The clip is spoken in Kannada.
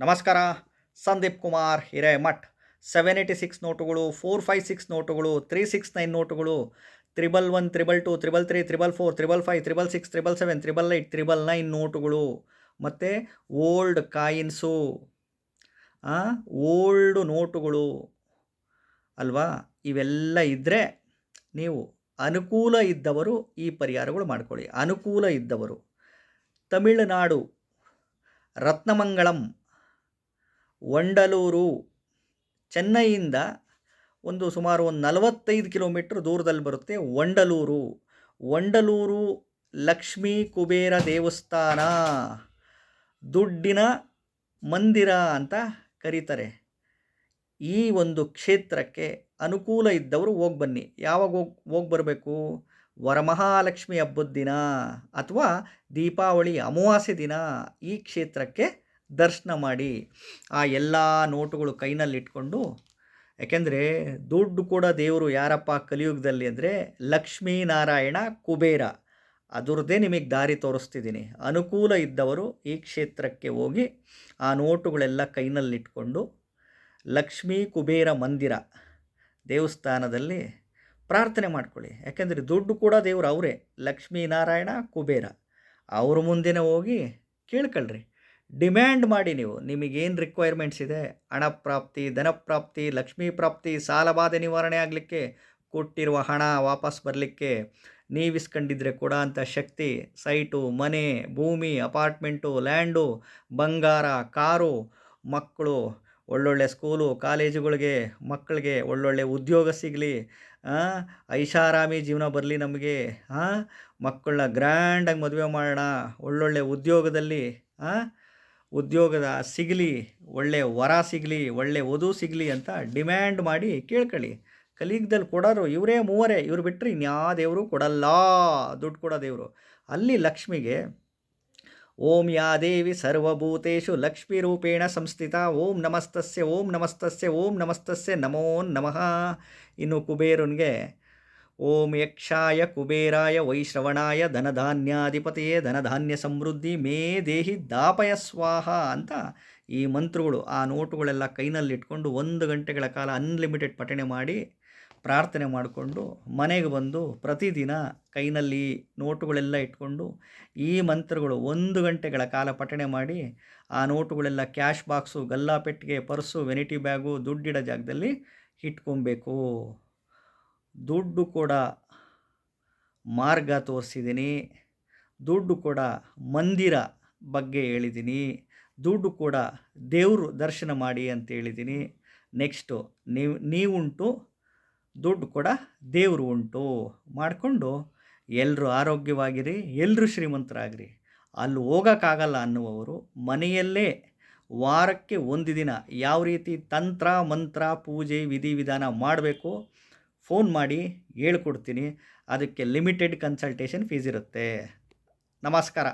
ನಮಸ್ಕಾರ. Sandeep Kumar, Hiremath. Seven eighty six ನೋಟುಗಳು ಫೋರ್ ಫೈವ್ ಸಿಕ್ಸ್ ನೋಟುಗಳು ತ್ರೀ ಸಿಕ್ಸ್ ನೈನ್ ನೋಟುಗಳು triple one triple two triple three triple four triple five triple six triple seven triple eight triple nine ನೋಟುಗಳು. ಮತ್ತು ಓಲ್ಡ್ ಕಾಯಿನ್ಸು. ಓಲ್ಡ್ ನೋಟುಗಳು. ಅಲ್ವಾ? ಇವೆಲ್ಲ ಇದ್ದರೆ ನೀವು ಅನುಕೂಲ ಇದ್ದವರು ಈ ಪರಿಹಾರಗಳು ಮಾಡಿಕೊಳ್ಳಿ. ಅನುಕೂಲ ಇದ್ದವರು. ತಮಿಳುನಾಡು ರತ್ನಮಂಗಳಂ ವಂಡಲೂರು ಚೆನ್ನೈಯಿಂದ ಒಂದು ಸುಮಾರು ಒಂದು ನಲವತ್ತೈದು ಕಿಲೋಮೀಟ್ರ್ ದೂರದಲ್ಲಿ ಬರುತ್ತೆ ವಂಡಲೂರು. ವಂಡಲೂರು ಲಕ್ಷ್ಮೀ ಕುಬೇರ ದೇವಸ್ಥಾನ. ದುಡ್ಡಿನ ಮಂದಿರ ಅಂತ ಕರೀತಾರೆ. ಈ ಒಂದು ಕ್ಷೇತ್ರಕ್ಕೆ ಅನುಕೂಲ ಇದ್ದವರು ಹೋಗಿ ಬನ್ನಿ. ಯಾವಾಗ ಹೋಗಿ ಹೋಗಿ ಬರಬೇಕು? ವರಮಹಾಲಕ್ಷ್ಮಿ ಹಬ್ಬದ ದಿನ ಅಥವಾ ದೀಪಾವಳಿ ಅಮಾವಾಸ್ಯೆ ದಿನ ಈ ಕ್ಷೇತ್ರಕ್ಕೆ ದರ್ಶನ ಮಾಡಿ ಆ ಎಲ್ಲ ನೋಟುಗಳು ಕೈನಲ್ಲಿಟ್ಕೊಂಡು, ಯಾಕೆಂದರೆ ದುಡ್ಡು ಕೂಡ ದೇವರು ಯಾರಪ್ಪ ಕಲಿಯುಗದಲ್ಲಿ ಅಂದರೆ ಲಕ್ಷ್ಮೀನಾರಾಯಣ ಕುಬೇರ. ಅದರದ್ದೇ ನಿಮಗೆ ದಾರಿ ತೋರಿಸ್ತಿದ್ದೀನಿ. ಅನುಕೂಲ ಇದ್ದವರು ಈ ಕ್ಷೇತ್ರಕ್ಕೆ ಹೋಗಿ ಆ ನೋಟುಗಳೆಲ್ಲ ಕೈನಲ್ಲಿಟ್ಕೊಂಡು ಲಕ್ಷ್ಮೀ ಕುಬೇರ ಮಂದಿರ ದೇವಸ್ಥಾನದಲ್ಲಿ ಪ್ರಾರ್ಥನೆ ಮಾಡ್ಕೊಳ್ಳಿ. ಯಾಕೆಂದರೆ ದುಡ್ಡು ಕೂಡ ದೇವರು ಅವರೇ, ಲಕ್ಷ್ಮೀನಾರಾಯಣ ಕುಬೇರ. ಅವ್ರ ಮುಂದೆನೇ ಹೋಗಿ ಕೇಳ್ಕೊಳ್ರಿ. ಡಿಮ್ಯಾಂಡ್ ಮಾಡಿ ನೀವು, ನಿಮಗೇನು ರಿಕ್ವೈರ್ಮೆಂಟ್ಸ್ ಇದೆ? ಹಣ ಪ್ರಾಪ್ತಿ, ಧನ ಪ್ರಾಪ್ತಿ, ಲಕ್ಷ್ಮೀ ಪ್ರಾಪ್ತಿ ಸಾಲಬಾಧೆ ನಿವಾರಣೆ ಆಗಲಿಕ್ಕೆ, ಕೊಟ್ಟಿರುವ ಹಣ ವಾಪಸ್ ಬರಲಿಕ್ಕೆ ನೀವಿಸ್ಕೊಂಡಿದ್ರೆ ಕೂಡ ಅಂಥ ಶಕ್ತಿ, ಸೈಟು, ಮನೆ, ಭೂಮಿ, ಅಪಾರ್ಟ್ಮೆಂಟು, ಲ್ಯಾಂಡು, ಬಂಗಾರ, ಕಾರು, ಮಕ್ಕಳು, ಒಳ್ಳೊಳ್ಳೆ ಸ್ಕೂಲು, ಕಾಲೇಜುಗಳಿಗೆ, ಮಕ್ಕಳಿಗೆ ಒಳ್ಳೊಳ್ಳೆ ಉದ್ಯೋಗ ಸಿಗಲಿ ಐಷಾರಾಮಿ ಜೀವನ ಬರಲಿ ನಮಗೆ ಮಕ್ಕಳನ್ನ ಗ್ರ್ಯಾಂಡಾಗಿ ಮದುವೆ ಮಾಡೋಣ, ಒಳ್ಳೊಳ್ಳೆ ಉದ್ಯೋಗದಲ್ಲಿ ಉದ್ಯೋಗದ ಸಿಗಲಿ ಒಳ್ಳೆಯ ವರ ಸಿಗಲಿ ಒಳ್ಳೆಯ ವಧು ಸಿಗಲಿ ಅಂತ ಡಿಮ್ಯಾಂಡ್ ಮಾಡಿ ಕೇಳ್ಕೊಳ್ಳಿ. ಕಲೀಗ್ದಲ್ಲಿ ಕೊಡೋರು ಇವರೇ ಮೂವರೇ, ಇವ್ರು ಬಿಟ್ಟರೆ ಇನ್ಯಾ ದೇವರು ಕೊಡಲ್ಲ, ದುಡ್ಡು ಕೊಡೋ ದೇವರು. ಅಲ್ಲಿ ಲಕ್ಷ್ಮಿಗೆ, ಓಂ ಯಾ ದೇವಿ ಸರ್ವಭೂತೇಶು ಲಕ್ಷ್ಮೀ ರೂಪೇಣ ಸಂಸ್ಥಿತ, ಓಂ ನಮಸ್ತಸ್ಯ ಓಂ ನಮಸ್ತಸ್ಯ ಓಂ ನಮಸ್ತಸ್ಯ, ನಮೋ ನಮಃ. ಇನ್ನು ಕುಬೇರನಿಗೆ ಓಂ ಯಕ್ಷಾಯ ಕುಬೇರಾಯ ವೈಶ್ರವಣಾಯ ಧನಧಾನ್ಯಾಧಿಪತಿಯೇ ಧನಧಾನ್ಯ ಸಮೃದ್ಧಿ ಮೇ ದೇಹಿ ದಾಪಯ ಸ್ವಾಹ ಅಂತ ಈ ಮಂತ್ರಗಳು, ಆ ನೋಟುಗಳೆಲ್ಲ ಕೈನಲ್ಲಿಟ್ಕೊಂಡು ಒಂದು ಗಂಟೆಗಳ ಕಾಲ ಅನ್ಲಿಮಿಟೆಡ್ ಪಠಣೆ ಮಾಡಿ ಪ್ರಾರ್ಥನೆ ಮಾಡಿಕೊಂಡು ಮನೆಗೆ ಬಂದು ಪ್ರತಿದಿನ ಕೈನಲ್ಲಿ ನೋಟುಗಳೆಲ್ಲ ಇಟ್ಕೊಂಡು ಈ ಮಂತ್ರಗಳು ಒಂದು ಗಂಟೆಗಳ ಕಾಲ ಪಠಣೆ ಮಾಡಿ ಆ ನೋಟುಗಳೆಲ್ಲ ಕ್ಯಾಶ್ ಬಾಕ್ಸು, ಗಲ್ಲಾಪೆಟ್ಟಿಗೆ, ಪರ್ಸು ವೆನಿಟಿ ಬ್ಯಾಗು, ದುಡ್ಡಿಡೋ ಜಾಗದಲ್ಲಿ ಇಟ್ಕೊಬೇಕು. ದುಡ್ಡು ಕೂಡ ಮಾರ್ಗ ತೋರಿಸಿದ್ದೀನಿ. ದುಡ್ಡು ಕೂಡ ಮಂದಿರ ಬಗ್ಗೆ ಹೇಳಿದ್ದೀನಿ. ದುಡ್ಡು ಕೂಡ ದೇವರು ದರ್ಶನ ಮಾಡಿ ಅಂತ ಹೇಳಿದ್ದೀನಿ. ನೆಕ್ಸ್ಟು ನೀವು, ನೀವುಂಟು, ದುಡ್ಡು ಕೂಡ ದೇವರು ಉಂಟು. ಮಾಡಿಕೊಂಡು ಎಲ್ಲರೂ ಆರೋಗ್ಯವಾಗಿರಿ ಎಲ್ಲರೂ ಶ್ರೀಮಂತರಾಗಿರಿ. ಅಲ್ಲಿ ಹೋಗೋಕ್ಕಾಗಲ್ಲ ಅನ್ನುವವರು ಮನೆಯಲ್ಲೇ ವಾರಕ್ಕೆ ಒಂದು ದಿನ ಯಾವ ರೀತಿ ತಂತ್ರ, ಮಂತ್ರ, ಪೂಜೆ, ವಿಧಿವಿಧಾನ ಮಾಡಬೇಕು ಫೋನ್ ಮಾಡಿ ಹೇಳ್ಕೊಡ್ತೀನಿ. ಅದಕ್ಕೆ ಲಿಮಿಟೆಡ್ ಕನ್ಸಲ್ಟೇಷನ್ ಫೀಸ್ ಇರುತ್ತೆ. ನಮಸ್ಕಾರ.